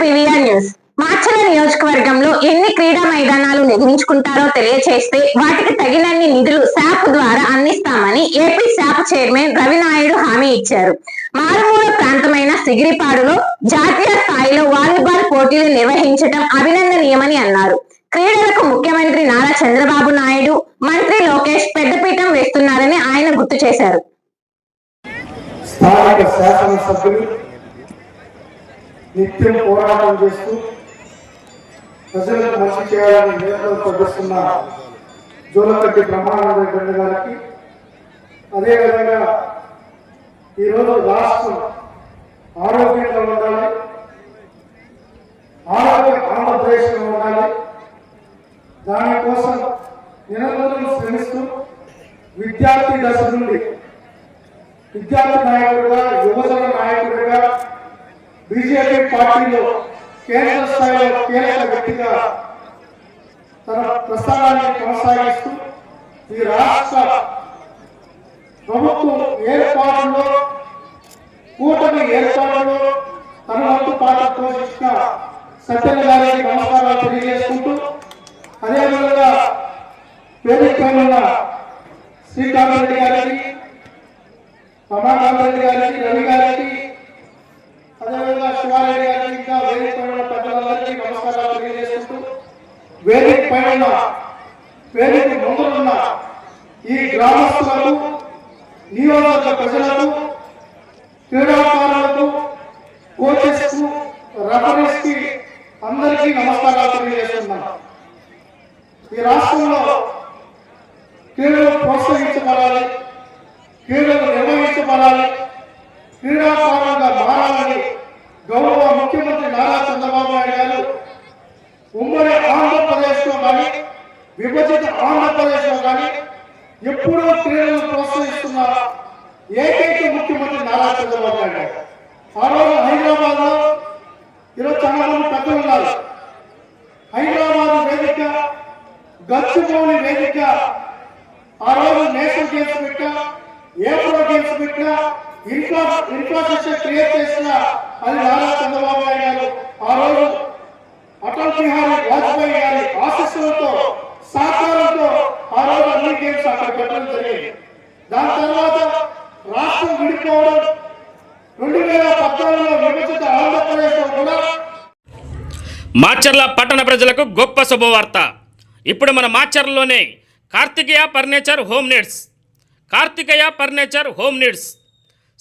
PVR news నియోజకవర్గంలో ఎన్ని క్రీడా మైదానాలు నిర్మించుకుంటారో తెలియచేస్తే వాటికి తగినన్ని నిధులు శాప్ ద్వారా అందిస్తామని ఏపీ శాప్ చైర్మన్ రవినాయుడు హామీ ఇచ్చారు. మారుమూల ప్రాంతమైన సిగిరిపాడులో జాతీయ స్థాయిలో వాలీబాల్ పోటీలు నిర్వహించడం అభినందనీయమని అన్నారు. క్రీడలకు ముఖ్యమంత్రి నారా చంద్రబాబు నాయుడు మంత్రి లోకేష్ పెద్దపీఠం వేస్తున్నారని ఆయన గుర్తు చేశారు. స్థానిక శాసనసభ్యులు నిత్యం పోరాటం చేస్తూ ప్రజలకు మంచి చేయాలని నిరంతరం తగ్గిస్తున్న జోలకట్టి బ్రహ్మానంద రెడ్డి గారికి. అదేవిధంగా ఈరోజు రాష్ట్రం ఆరోగ్యంగా ఉండాలి. ఆరోగ్య ఆంధ్రప్రదేశ్లో ఉండాలి. దానికోసం నిరంతరం శ్రమిస్తూ విద్యార్థి దశ నుండి విద్యార్థి నాయకుడుగా యువజన బీజేపీ పార్టీలో కేంద్ర స్థాయిలో కీలక వ్యక్తిగా తన ప్రస్థానాన్ని కొనసాగిస్తూ ఈ రాష్ట్ర ప్రభుత్వం ఏర్పాటులో కూటమి ఏర్పాటులో తన వంతు పాత్ర పోషించిన సత్యన గారికి నమస్కారాలు తెలియజేసుకుంటూ అదేవిధంగా వేదిక ఉన్న శ్రీకాంత్ రెడ్డి గారికి రమాకాంత్ రెడ్డి గారికి రవి గారికి అదేవిధంగా శివాలయ గారికి ఇంకా వేదిక పైన ఉన్న పెద్దలందరికీ నమస్కారాలు తెలియజేసుకుంటూ వేదిక పైన ఉన్న వేదిక ముందున్న ఈ గ్రామస్తులకు నియోజక ప్రజలకు క్రీడాకారులకు కోచెస్ రెఫరీస్కి అందరికీ నమస్కారాలు తెలియజేస్తున్నాను ఈ రాష్ట్రంలో క్రీడలు ప్రోత్సహించబడాలి క్రీడలు గౌరవ ముఖ్యమంత్రి నారా చంద్రబాబు నాయుడు గారు ఉమ్మడి ఆంధ్రప్రదేశ్లో కానీ విభజిత ఆంధ్రప్రదేశ్లో కానీ ఎప్పుడూ క్రీడలను ప్రోత్సహిస్తున్న ఏకైక ముఖ్యమంత్రి నారా చంద్రబాబు నాయుడు గారు. ఆ రోజు హైదరాబాద్లో ఈరోజు చాలా మంది పెద్దలు ఉన్నారు. హైదరాబాద్ వేదిక గచ్చిబౌలి వేదిక ఆ రోజు నేషనల్ గేమ్స్ పెట్టా ఏప్రో గేమ్స్ పెట్టా ఇన్ఫ్రా ఇన్ఫ్రాస్ట్రక్చర్ క్రియేట్ చేసిన అది నారా చంద్రబాబు నాయుడు గారు. ఆ రోజు అటల్ బిహారీ వాజ్పేయి గారి ఆశస్సులతో సహకారంతో ఆ రోజు అన్ని గేమ్స్ అక్కడ పెట్టడం జరిగింది. దాని తర్వాత రాష్ట్రం విడిపోవడం రెండు వేల పద్నాలుగులో విభజిత ఆంధ్రప్రదేశ్లో కూడా మాచర్ల పట్టణ ప్రజలకు గొప్ప శుభవార్త. ఇప్పుడు మన మాచర్లలోనే Karthikeya furniture home needs. Karthikeya furniture home needs.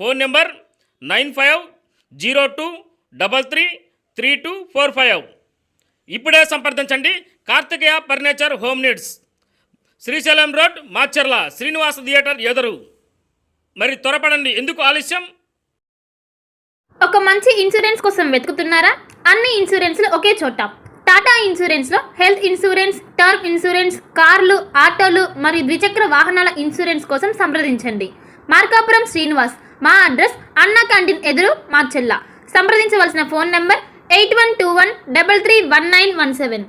Phone number nine five zero two double three three two four five. ఇప్పుడే సంప్రదించండి. Karthikeya furniture home needs. Srisailam road Macherla Srinivasa theatre ఎదురు. మరి త్వరపడండి. ఎందుకు ఆలస్యం? ఒక మంచి ఇన్సూరెన్స్ కోసం వెతుకుతున్నారా? అన్ని ఇన్సూరెన్స్లు ఒకే చోట. టాటా ఇన్సూరెన్స్లో హెల్త్ ఇన్సూరెన్స్ టర్మ్ ఇన్సూరెన్స్ కార్లు ఆటోలు మరియు ద్విచక్ర వాహనాల ఇన్సూరెన్స్ కోసం సంప్రదించండి. మార్కాపురం శ్రీనివాస్ మా అడ్రస్ అన్న క్యాంటీన్ ఎదురు మార్చెల్ల సంప్రదించవలసిన phone number eight one two one double three one nine one seven.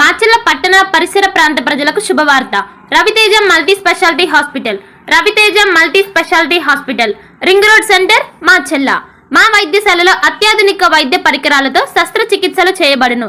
Macherla పట్టణ పరిసర ప్రాంత ప్రజలకు శుభవార్త. Raviteja multi speciality hospital. Raviteja multi speciality hospital. Ring road centre Macherla మా వైద్యశాలలో అత్యాధునిక వైద్య పరికరాలతో శస్త్రచికిత్సలు చేయబడును.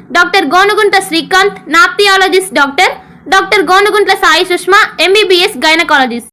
doctor Gonugunta Srikanth nephrologist doctor doctor Gonuguntla Sai Sushma MBBS gynaecologist.